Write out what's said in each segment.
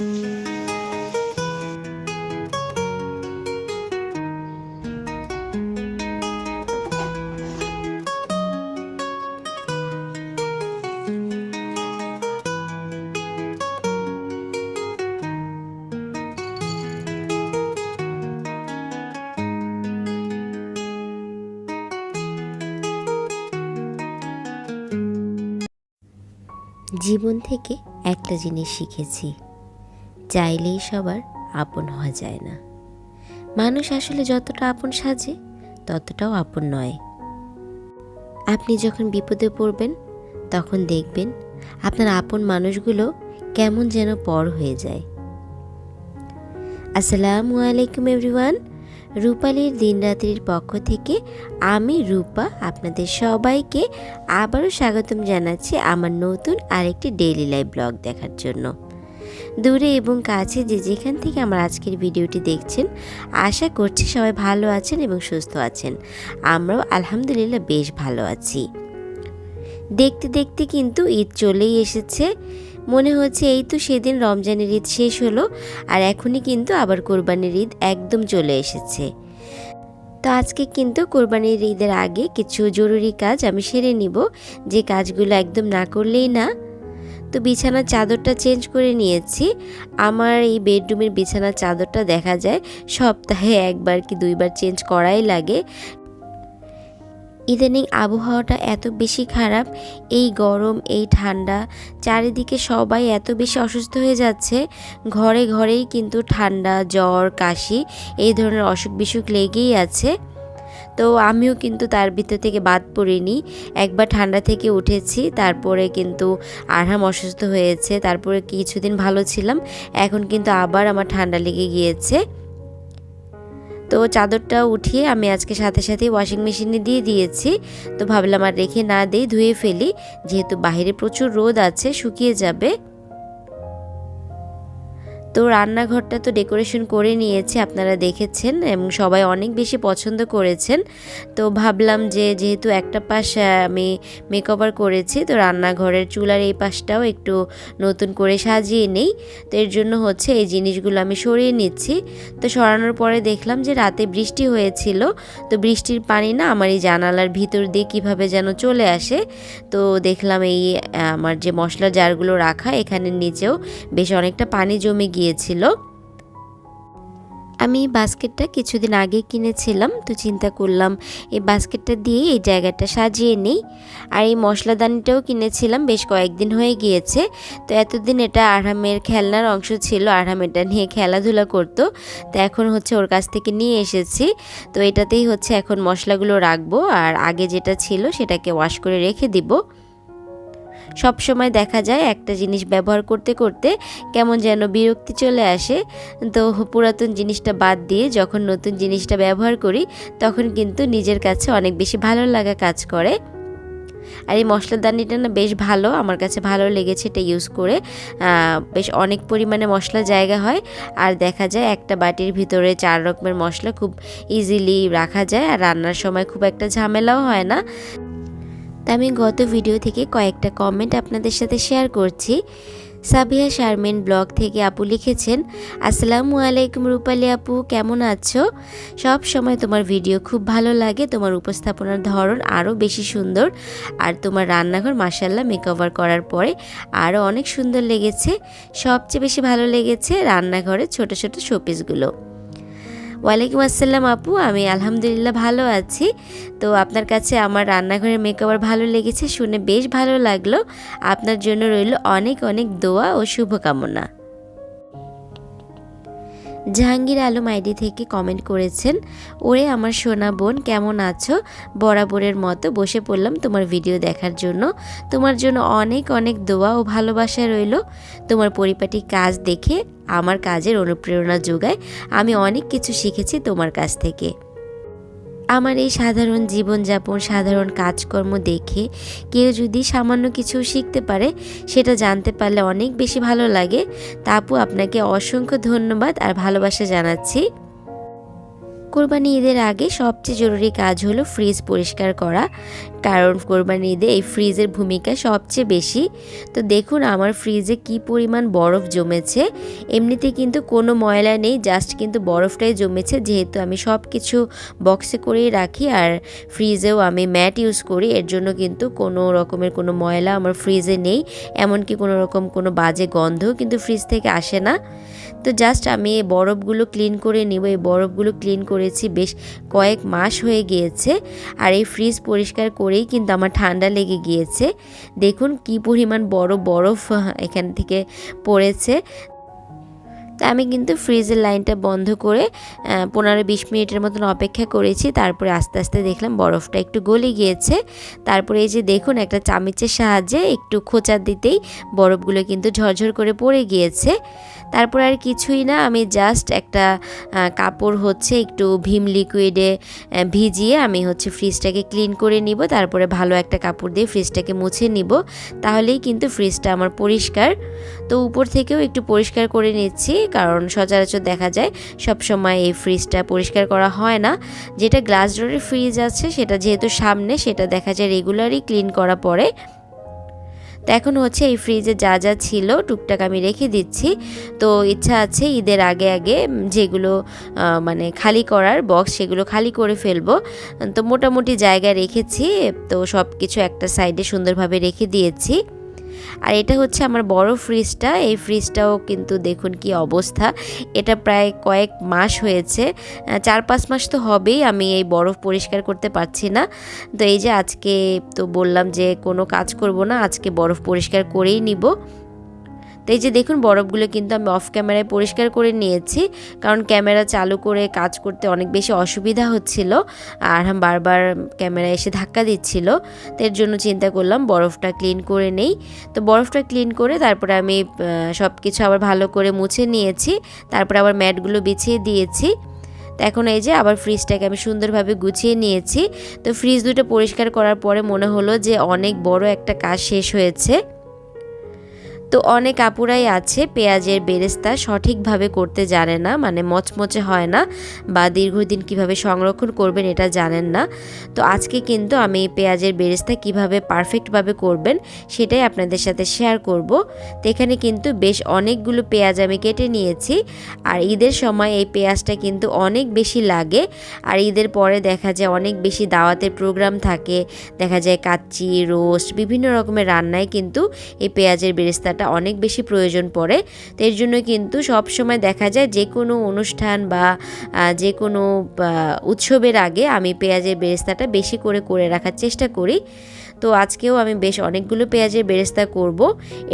জীবন থেকে একটা জিনিস শিখেছি। চাইলেই সবার আপন হওয়া যায় না। মানুষ আসলে যতটা আপন সাজে, ততটাও আপন নয়। আপনি যখন বিপদে পড়বেন, তখন দেখবেন আপনার আপন মানুষগুলো কেমন যেন পর হয়ে যায়। আসসালামু আলাইকুম এভরিওয়ান, রূপালীর দিনরাত্রির পক্ষ থেকে আমি রূপা আপনাদের সবাইকে আবারও স্বাগতম জানাচ্ছি আমার নতুন আরেকটি ডেইলি লাইফ ব্লগ দেখার জন্য। দূরে এবং কাছে যে যেখান থেকে আমার আজকের ভিডিওটি দেখছেন, আশা করছি সবাই ভালো আছেন এবং সুস্থ আছেন। আমরাও আলহামদুলিল্লাহ বেশ ভালো আছি। দেখতে দেখতে কিন্তু ঈদ চলেই এসেছে। মনে হচ্ছে এই তো সেদিন রমজানের ঈদ শেষ হলো আর এখনই কিন্তু আবার কোরবানির ঈদ একদম চলে এসেছে। তো আজকে কিন্তু কোরবানির ঈদের আগে কিছু জরুরি কাজ আমি সেরে নিব। যে কাজগুলো একদম না করলেই না। তো বিছানার চাদরটা চেঞ্জ করে নিয়েছি। আমার এই বেডরুমের বিছানার চাদরটা দেখা যায় সপ্তাহে একবার কি দুইবার চেঞ্জ করাই লাগে। ইদানিং আবহাওয়াটা এত বেশি খারাপ, এই গরম, এই ঠান্ডা, চারিদিকে সবাই এত বেশি অসুস্থ হয়ে যাচ্ছে, ঘরে ঘরেই কিন্তু ঠান্ডা, জ্বর, কাশি, এই ধরনের অসুখ বিসুখ লেগেই আছে। তো আমিও কিন্তু তার ভিতর থেকে বাদ পড়িনি। একবার ঠান্ডা থেকে উঠেছি, তারপরে কিন্তু আরহাম অসুস্থ হয়েছে, তারপরে কিছুদিন ভালো ছিলাম, এখন কিন্তু আবার আমার ঠান্ডা লেগে গিয়েছে। তো চাদরটা উঠিয়ে আমি আজকে সাথে সাথে ওয়াশিং মেশিনে দিয়ে দিয়েছি। তো ভাবলাম আর রেখে না দেই, ধুয়ে ফেলি, যেহেতু বাইরে প্রচুর রোদ আছে, শুকিয়ে যাবে। তো রান্নাঘরটা তো ডেকোরেশন করে নিয়েছি, আপনারা দেখেছেন এবং সবাই অনেক বেশি পছন্দ করেছেন। তো ভাবলাম যে যেহেতু একটা পাশ আমি মেকওভার করেছি, তো রান্নাঘরের চুলার এই পাশটাও একটু নতুন করে সাজিয়ে নেই। তো এর জন্য হচ্ছে এই জিনিসগুলো আমি সরিয়ে নিচ্ছি। তো সরানোর পরে দেখলাম যে রাতে বৃষ্টি হয়েছিল, তো বৃষ্টির পানি না আমার এই জানালার ভিতর দিয়ে কীভাবে যেন চলে আসে। তো দেখলাম এই আমার যে মশলা জারগুলো রাখা, এখানের নিচেও বেশ অনেকটা পানি জমে গিয়েছিল। আমি বাস্কেটটা কিছুদিন আগে কিনেছিলাম, তো চিন্তা করলাম এই বাস্কেটটা দিয়ে এই জায়গাটা সাজিয়ে নিই। আর এই মশলাদানিটাও কিনেছিলাম, বেশ কয়েকদিন হয়ে গিয়েছে। তো এতদিন এটা আরামের খেলনার অংশ ছিল আরহাম এটা নিয়ে খেলাধুলা করতো। তো এখন হচ্ছে ওর কাছ থেকে নিয়ে এসেছি। তো এটাতেই হচ্ছে এখন মশলাগুলো রাখব, আর আগে যেটা ছিল সেটাকে ওয়াশ করে রেখে দিব। সব সময় দেখা যায় একটা জিনিস ব্যবহার করতে করতে কেমন যেন বিরক্তি চলে আসে। তো পুরাতন জিনিসটা বাদ দিয়ে যখন নতুন জিনিসটা ব্যবহার করি, তখন কিন্তু নিজের কাছে অনেক বেশি ভালো লাগা কাজ করে। আর এই মশলাদানিটা না বেশ ভালো, আমার কাছে ভালো লেগেছে এটা ইউজ করে। বেশ অনেক পরিমাণে মশলা জায়গা হয়। আর দেখা যায় একটা বাটির ভিতরে চার রকমের মশলা খুব ইজিলি রাখা যায়। আর রান্নার সময় খুব একটা ঝামেলাও হয় না। আমি গত ভিডিও থেকে কয়েকটা কমেন্ট আপনাদের সাথে শেয়ার করছি। সাবিয়া শারমিন ব্লগ থেকে আপু লিখেছেন, আসসালামু আলাইকুম রূপালি আপু, কেমন আছো? সব সময় তোমার ভিডিও খুব ভালো লাগে, তোমার উপস্থাপনার ধরন আরও বেশি সুন্দর, আর তোমার রান্নাঘর মাসাল্লাহ মেকওভার করার পরে আরও অনেক সুন্দর লেগেছে। সবচেয়ে বেশি ভালো লেগেছে রান্নাঘরের ছোট ছোট শোপিসগুলো ওয়ালাইকুম আসসালাম আপু, আমি আলহামদুলিল্লাহ ভালো আছি। তো আপনার কাছে আমার রান্নাঘরের মেকওভার ভালো লেগেছে, শুনে বেশ ভালো লাগল। আপনার জন্য রইল অনেক অনেক দোয়া ও শুভকামনা। জাহাঙ্গীর আলম আইডি থেকে কমেন্ট করেছেন, ওরে আমার সোনা বোন, কেমন আছো? বরাবরের মতো বসে পড়লাম তোমার ভিডিও দেখার জন্য। তোমার জন্য অনেক অনেক দোয়া ও ভালোবাসা রইল। তোমার পরিপাটি কাজ দেখে, আমার কাজের অনুপ্রেরণা যোগায়, আমি অনেক কিছু শিখেছি তোমার কাছ থেকে। আমার এই সাধারণ জীবনযাপন, সাধারণ কাজকর্ম দেখে কেউ যদি সামান্য কিছু শিখতে পারে, সেটা জানতে পারলে অনেক বেশি ভালো লাগে। তাপু আপনাকে অসংখ্য ধন্যবাদ আর ভালোবাসা জানাচ্ছি। কোরবানি ঈদের আগে সবচেয়ে জরুরি কাজ হলো ফ্রিজ পরিষ্কার করা। কারণ কোরবানি ঈদে এই ফ্রিজের ভূমিকা সবচেয়ে বেশি। তো দেখুন আমার ফ্রিজে কি পরিমাণ বরফ জমেছে। এমনিতে কিন্তু কোনো ময়লা নেই, জাস্ট কিন্তু বরফটাই জমেছে। যেহেতু আমি সব কিছু বক্সে করেই রাখি আর ফ্রিজেও আমি ম্যাট ইউজ করি, এর জন্য কিন্তু কোনো রকমের কোনো ময়লা আমার ফ্রিজে নেই। এমনকি কোনো রকম কোনো বাজে গন্ধও কিন্তু ফ্রিজ থেকে আসে না। তো জাস্ট আমি এই বরফগুলো ক্লিন করে নেব। এই বরফগুলো ক্লিন করেছি বেশ কয়েক মাস হয়ে গিয়েছে। আর এই ফ্রিজ পরিষ্কার করেই কিন্তু আমার ঠান্ডা লেগে গিয়েছে। দেখুন কি পরিমাণ বড় বরফ এখান থেকে পড়েছে। তা আমি কিন্তু ফ্রিজের লাইনটা বন্ধ করে পনেরো বিশ মিনিটের মতন অপেক্ষা করেছি। তারপরে আস্তে আস্তে দেখলাম বরফটা একটু গলে গিয়েছে। তারপরে এই যে দেখুন, একটা চামিচের সাহায্যে একটু খোঁচা দিতেই বরফগুলো কিন্তু ঝরঝর করে পড়ে গিয়েছে। তারপর আর কিছুই না, আমি জাস্ট একটা কাপড় হচ্ছে একটু ভীম লিকুইডে ভিজিয়ে আমি হচ্ছে ফ্রিজটাকে ক্লিন করে নিব। তারপরে ভালো একটা কাপড় দিয়ে ফ্রিজটাকে মুছে নিব। তাহলেই কিন্তু ফ্রিজটা আমার পরিষ্কার। তো উপর থেকেও একটু পরিষ্কার করে নিচ্ছি, কারণ সচরাচর দেখা যায় সব সময় এই ফ্রিজটা পরিষ্কার করা হয় না। যেটা গ্লাস ডোরের ফ্রিজ আছে, সেটা যেহেতু সামনে, সেটা দেখা যায় রেগুলারই ক্লিন করা পড়ে তো এখন হচ্ছে এই ফ্রিজে যা যা ছিল টুকটাক আমি রেখে দিচ্ছি। তো ইচ্ছা আছে ঈদের আগে আগে যেগুলো মানে খালি করার বক্স সেগুলো খালি করে ফেলব। তো মোটামুটি জায়গায় রেখেছি, তো সব কিছু একটা সাইডে সুন্দরভাবে রেখে দিয়েছি। আর এটা হচ্ছে আমার বড় ফ্রিজটা। এই ফ্রিজটাও কিন্তু দেখুন কি অবস্থা। এটা প্রায় কয়েক মাস হয়েছে। চার পাঁচ মাস তো হবেই, আমি এই বরফ পরিষ্কার করতে পারছি না। তো এই যে আজকে তো বললাম যে কোনো কাজ করব না, আজকে বরফ পরিষ্কার করেই নিব। তো এই যে দেখুন, বরফগুলো কিন্তু আমি অফ ক্যামেরায় পরিষ্কার করে নিয়েছি। কারণ ক্যামেরা চালু করে কাজ করতে অনেক বেশি অসুবিধা হচ্ছিল। আর বারবার ক্যামেরা এসে ধাক্কা দিচ্ছিল। তো এর জন্য চিন্তা করলাম, বরফটা ক্লিন করে নেই। তো বরফটা ক্লিন করে তারপরে আমি সব কিছু আবার ভালো করে মুছে নিয়েছি। তারপরে আবার ম্যাটগুলো বিছিয়ে দিয়েছি। তো এখন এই যে আবার ফ্রিজটাকে আমি সুন্দরভাবে গুছিয়ে নিয়েছি। তো ফ্রিজ দুটো পরিষ্কার করার পরে মনে হলো যে অনেক বড় একটা কাজ শেষ হয়েছে। তো অনেক আপুরাই আছে, পেঁয়াজের বেরেস্তা সঠিকভাবে করতে জানে না মানে মচমচে হয় না বা দীর্ঘদিন কীভাবে সংরক্ষণ করবেন এটা জানেন না। তো আজকে কিন্তু আমি পেঁয়াজের বেরেস্তা কীভাবে পারফেক্টভাবে করবেন সেটাই আপনাদের সাথে শেয়ার করব। তো এখানে কিন্তু বেশ অনেকগুলো পেঁয়াজ আমি কেটে নিয়েছি আর ঈদের সময় এই পেঁয়াজটা কিন্তু অনেক বেশি লাগে আর ঈদের পরে দেখা যায় অনেক বেশি দাওয়াতের প্রোগ্রাম থাকে, দেখা যায় কাচ্চি, রোস্ট, বিভিন্ন রকমের রান্নায় কিন্তু এই পেঁয়াজের বেরেস্তাটা করাটা অনেক বেশি প্রয়োজন পড়ে। তো এর জন্য কিন্তু সব সময় দেখা যায় যে কোনো অনুষ্ঠান বা যে কোনো উৎসবের আগে আমি পেঁয়াজের বেরেস্তাটা বেশি করে করে রাখার চেষ্টা করি। তো আজকেও আমি বেশ অনেকগুলো পেঁয়াজের বেরেস্তা করব।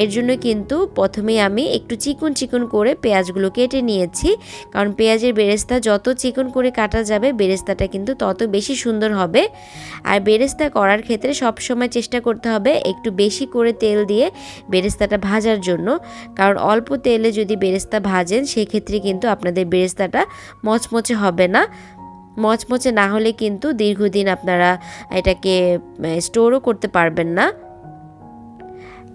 এর জন্য কিন্তু প্রথমে আমি একটু চিকন চিকন করে পেঁয়াজগুলো কেটে নিয়েছি। কারণ পেঁয়াজের বেরেস্তা যত চিকন করে কাটা যাবে, বেরেস্তাটা কিন্তু তত বেশি সুন্দর হবে। আর বেরেস্তা করার ক্ষেত্রে সব সময় চেষ্টা করতে হবে একটু বেশি করে তেল দিয়ে বেরেস্তাটা ভাজার জন্য, কারণ অল্প তেলে যদি বেরেস্তা ভাজেন, সেক্ষেত্রে কিন্তু আপনাদের বেরেস্তাটা মচমচে হবে না। মচমচে না হলে কিন্তু দীর্ঘদিন আপনারা এটাকে স্টোরও করতে পারবেন না।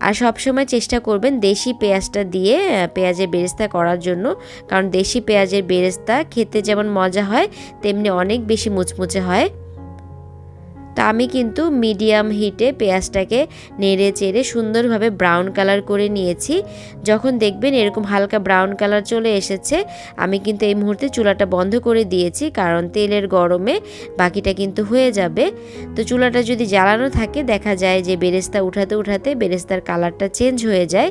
আর সবসময় চেষ্টা করবেন দেশি পেঁয়াজটা দিয়ে পেঁয়াজের বেরেস্তা করার জন্য। কারণ দেশি পেঁয়াজের বেরেস্তা খেতে যেমন মজা হয়, তেমনি অনেক বেশি মুচমুচে হয়। তা আমি কিন্তু মিডিয়াম হিটে পেঁয়াজটাকে নেড়ে চেড়ে সুন্দরভাবে ব্রাউন কালার করে নিয়েছি। যখন দেখবেন এরকম হালকা ব্রাউন কালার চলে এসেছে, আমি কিন্তু এই মুহূর্তে চুলাটা বন্ধ করে দিয়েছি কারণ তেলের গরমে বাকিটা কিন্তু হয়ে যাবে। তো চুলাটা যদি জ্বালানো থাকে, দেখা যায় যে বেরেস্তা উঠাতে উঠাতে বেরেস্তার কালারটা চেঞ্জ হয়ে যায়।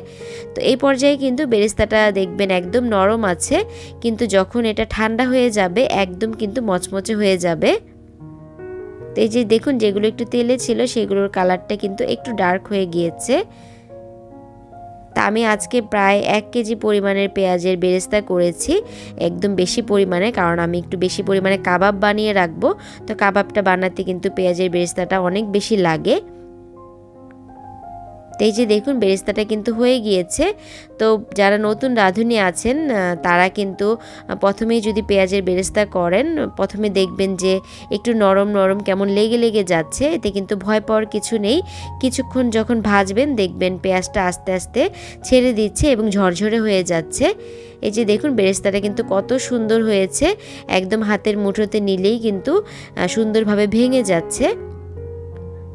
তো এই পর্যায়ে কিন্তু বেরেস্তাটা দেখবেন একদম নরম আছে, কিন্তু যখন এটা ঠান্ডা হয়ে যাবে, একদম কিন্তু মচমচে হয়ে যাবে। তো এই যে দেখুন যেগুলো একটু তেলে ছিল সেগুলোর কালারটা কিন্তু একটু ডার্ক হয়ে গিয়েছে। তা আমি আজকে প্রায় এক কেজি পরিমাণের পেঁয়াজের বেরেস্তা করেছি, একদম বেশি পরিমাণে, কারণ আমি একটু বেশি পরিমাণে কাবাব বানিয়ে রাখব। তো কাবাবটা বানাতে কিন্তু পেঁয়াজের বেরেস্তাটা অনেক বেশি লাগে। তো এই যে দেখুন, বেরেস্তাটা কিন্তু হয়ে গিয়েছে। তো যারা নতুন রাঁধুনি আছেন তারা কিন্তু প্রথমেই যদি পেঁয়াজের বেরেস্তা করেন, প্রথমে দেখবেন যে একটু নরম নরম কেমন লেগে লেগে যাচ্ছে। এতে কিন্তু ভয় পাওয়ার কিছু নেই। কিছুক্ষণ যখন ভাজবেন, দেখবেন পেঁয়াজটা আস্তে আস্তে ছেড়ে দিচ্ছে এবং ঝরঝরে হয়ে যাচ্ছে। এই যে দেখুন, বেরেস্তাটা কিন্তু কত সুন্দর হয়েছে। একদম হাতের মুঠোতে নিলেই কিন্তু সুন্দরভাবে ভেঙে যাচ্ছে।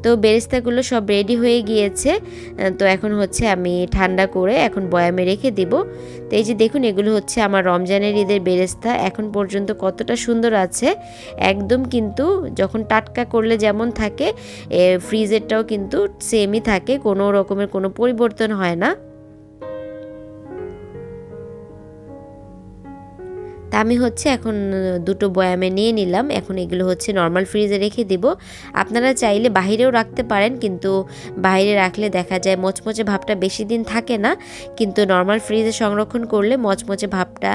তো বেরেস্তাগুলো সব রেডি হয়ে গিয়েছে। তো এখন হচ্ছে আমি ঠান্ডা করে এখন বয়ামে রেখে দিব। তো এই যে দেখুন, এগুলো হচ্ছে আমার রমজানের ঈদের বেরেস্তা। এখন পর্যন্ত কতটা সুন্দর আছে। একদম কিন্তু যখন টাটকা করলে যেমন থাকে ফ্রিজেরটাও কিন্তু সেমই থাকে, কোনো রকমের কোনো পরিবর্তন হয় না। তা আমি হচ্ছে এখন দুটো বয়ামে নিয়ে নিলাম। এখন এগুলো হচ্ছে নর্মাল ফ্রিজে রেখে দিব। আপনারা চাইলে বাহিরেও রাখতে পারেন, কিন্তু বাইরে রাখলে দেখা যায় মচমচে ভাবটা বেশি দিন থাকে না। কিন্তু নর্মাল ফ্রিজে সংরক্ষণ করলে মচমচে ভাবটা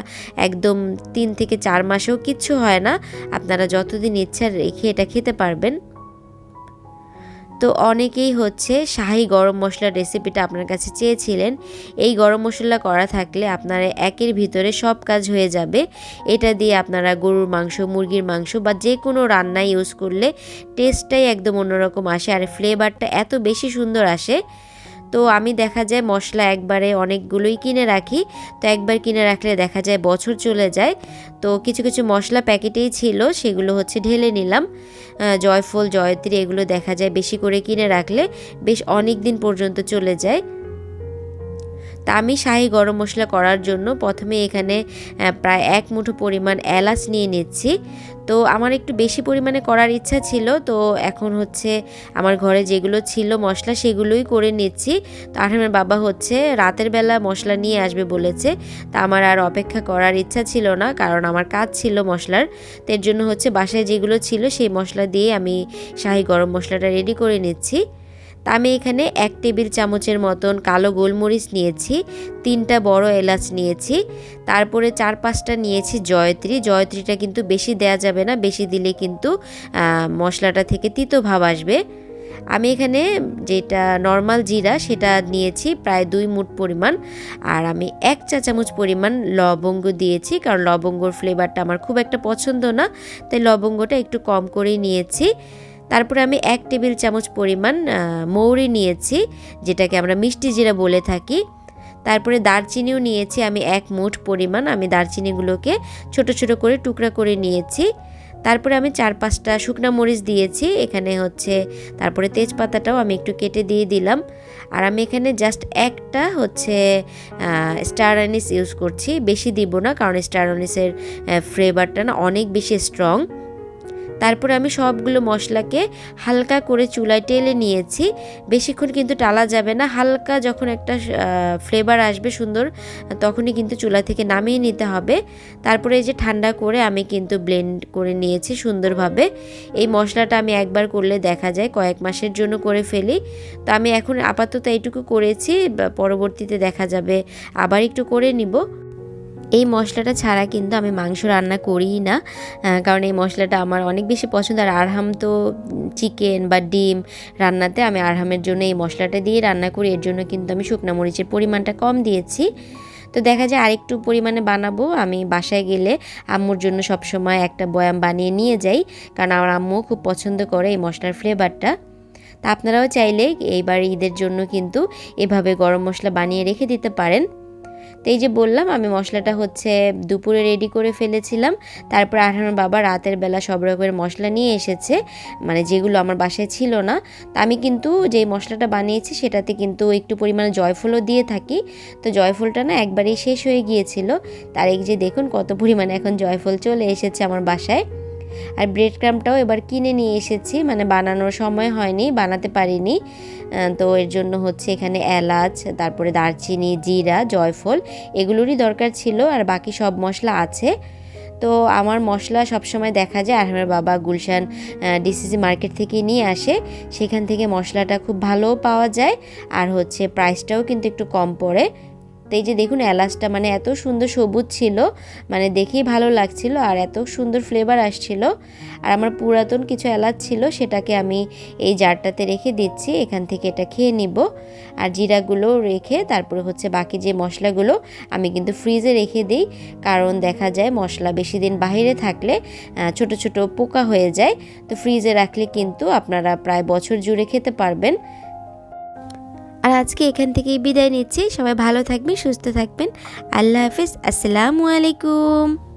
একদম তিন থেকে চার মাসেও কিচ্ছু হয় না। আপনারা যতদিন ইচ্ছা রেখে এটা খেতে পারবেন। তো অনেকেই হচ্ছে শাহি গরম মশলার রেসিপিটা আপনার কাছে চেয়েছিলেন। এই গরম মশলা করা থাকলে আপনার একের ভিতরে সব কাজ হয়ে যাবে। এটা দিয়ে আপনারা গরুর মাংস, মুরগির মাংস বা যে কোনো রান্না ইউজ করলে টেস্টটাই একদম অন্যরকম আসে আর ফ্লেভারটা এত বেশি সুন্দর আসে তো আমি দেখা যায় মশলা একবারে অনেকগুলোই কিনে রাখি। তো একবার কিনে রাখলে দেখা যায় বছর চলে যায়। তো কিছু কিছু মশলা প্যাকেটেই ছিল, সেগুলো হচ্ছে ঢেলে নিলাম। জয়ফল, জয়ত্রী এগুলো দেখা যায় বেশি করে কিনে রাখলে বেশ অনেক দিন পর্যন্ত চলে যায়। তা আমি শাহি গরম মশলা করার জন্য প্রথমে এখানে প্রায় এক মুঠো পরিমাণ এলাচ নিয়ে নিচ্ছি। তো আমার একটু বেশি পরিমাণে করার ইচ্ছা ছিল, তো এখন হচ্ছে আমার ঘরে যেগুলো ছিল মশলা সেগুলোই করে নিচ্ছি। তো আঠামের বাবা হচ্ছে রাতের বেলা মশলা নিয়ে আসবে বলেছে, তা আমার আর অপেক্ষা করার ইচ্ছা ছিল না, কারণ আমার কাজ ছিল মশলার। তো এর জন্য হচ্ছে বাসায় যেগুলো ছিল সেই মশলা দিয়ে আমি শাহি গরম মশলাটা রেডি করে নিচ্ছি। তা আমি এখানে এক টেবিল চামচের মতন কালো গোলমরিচ নিয়েছি, তিনটা বড় এলাচ নিয়েছি, তারপরে চার পাঁচটা নিয়েছি জয়ত্রী। জয়ত্রীটা কিন্তু বেশি দেয়া যাবে না, বেশি দিলে কিন্তু মশলাটা থেকে তিতো ভাব আসবে। আমি এখানে যেটা নর্মাল জিরা, সেটা নিয়েছি প্রায় দুই মুঠ পরিমাণ। আর আমি এক চা চামচ পরিমাণ লবঙ্গ দিয়েছি, কারণ লবঙ্গর ফ্লেভারটা আমার খুব একটা পছন্দ না, তাই লবঙ্গটা একটু কম করেই নিয়েছি। তারপরে আমি এক টেবিল চামচ পরিমাণ মৌরি নিয়েছি, যেটাকে আমরা মিষ্টি জিরা বলে থাকি। তারপরে দারচিনিও নিয়েছি, আমি এক মুঠ পরিমাণ, আমি দারচিনিগুলোকে ছোট ছোট করে টুকরা করে নিয়েছি। তারপরে আমি চার পাঁচটা শুকনো মরিচ দিয়েছি, এখানে হচ্ছে, তারপরে তেজপাতাটাও আমি একটু কেটে দিয়ে দিলাম। আর আমি এখানে জাস্ট একটা হচ্ছে স্টার আনিস ইউজ করছি, বেশি দিব না, কারণ স্টার আনিসের ফ্লেভারটা না অনেক বেশি স্ট্রং তারপরে আমি সবগুলো মশলাকে হালকা করে চুলায় টেলে নিয়েছি। বেশিক্ষণ কিন্তু টালা যাবে না। হালকা যখন একটা ফ্লেভার আসবে সুন্দর, তখনই কিন্তু চুলা থেকে নামিয়ে নিতে হবে। তারপরে এই যে ঠান্ডা করে আমি কিন্তু ব্লেন্ড করে নিয়েছি সুন্দরভাবে। এই মশলাটা আমি একবার করলে দেখা যায়, কয়েক মাসের জন্য করে ফেলি। তো আমি এখন আপাতত এইটুকু করেছি পরবর্তীতে দেখা যাবে আবার একটু করে নিব। এই মশলাটা ছাড়া কিন্তু আমি মাংস রান্না করিই না কারণ এই মশলাটা আমার অনেক বেশি পছন্দ। আর আরহাম তো চিকেন বা ডিম রান্নাতে আমি আরহামের জন্য এই মশলাটা দিয়ে রান্না করি। এর জন্য কিন্তু আমি শুকনা মরিচের পরিমাণটা কম দিয়েছি। তো দেখা যায় আরেকটু পরিমাণে বানাবো। আমি বাসায় গেলে আম্মুর জন্য সবসময় একটা বয়াম বানিয়ে নিয়ে যাই, কারণ আমার আম্মু খুব পছন্দ করে এই মশলার ফ্লেভারটা তা আপনারাও চাইলে এইবার ঈদের জন্য কিন্তু এভাবে গরম মশলা বানিয়ে রেখে দিতে পারেন। তো এই যে বললাম, আমি মশলাটা হচ্ছে দুপুরে রেডি করে ফেলেছিলাম। তারপর আঠানোর বাবা রাতের বেলা সব রকমের মশলা নিয়ে এসেছে। মানে যেগুলো আমার বাসায় ছিল না। তা আমি কিন্তু যেই মশলাটা বানিয়েছি, সেটাতে কিন্তু একটু পরিমাণে জয়ফলও দিয়ে থাকি। তো জয়ফলটা না একবারেই শেষ হয়ে গিয়েছিল। তার এই যে দেখুন কত পরিমাণে এখন জয়ফল চলে এসেছে আমার বাসায়। আর ব্রেড ক্রামটাও এবার কিনে নিয়ে এসেছি মানে বানানোর সময় হয়নি, বানাতে পারিনি। তো এর জন্য হচ্ছে এখানে এলাচ, তারপরে দারচিনি, জিরা, জয়ফল, এগুলোরই দরকার ছিল আর বাকি সব মশলা আছে। তো আমার মশলা সবসময় দেখা যায়, আর বাবা গুলশান ডিসিসি মার্কেট থেকে নিয়ে আসে। সেখান থেকে মশলাটা খুব ভালো পাওয়া যায়, আর হচ্ছে প্রাইসটাও কিন্তু একটু কম পড়ে। তো এই যে দেখুন এলাচটা মানে এত সুন্দর সবুজ ছিল মানে দেখেই ভালো লাগছিল আর এত সুন্দর ফ্লেভার আসছিল। আর আমার পুরাতন কিছু এলাচ ছিল সেটাকে আমি এই জারটাতে রেখে দিচ্ছি, এখান থেকে এটা খেয়ে নিব। আর জিরাগুলো রেখে তারপরে হচ্ছে বাকি যে মশলাগুলো আমি কিন্তু ফ্রিজে রেখে দিই, কারণ দেখা যায় মশলা বেশি দিন বাহিরে থাকলে ছোট ছোট পোকা হয়ে যায়। তো ফ্রিজে রাখলে কিন্তু আপনারা প্রায় বছর জুড়ে খেতে পারবেন। আর আজকে এখান থেকেই বিদায় নিচ্ছি। সবাই ভালো থাকবেন, সুস্থ থাকবেন। আল্লাহ হাফিজ। আসসালামু আলাইকুম।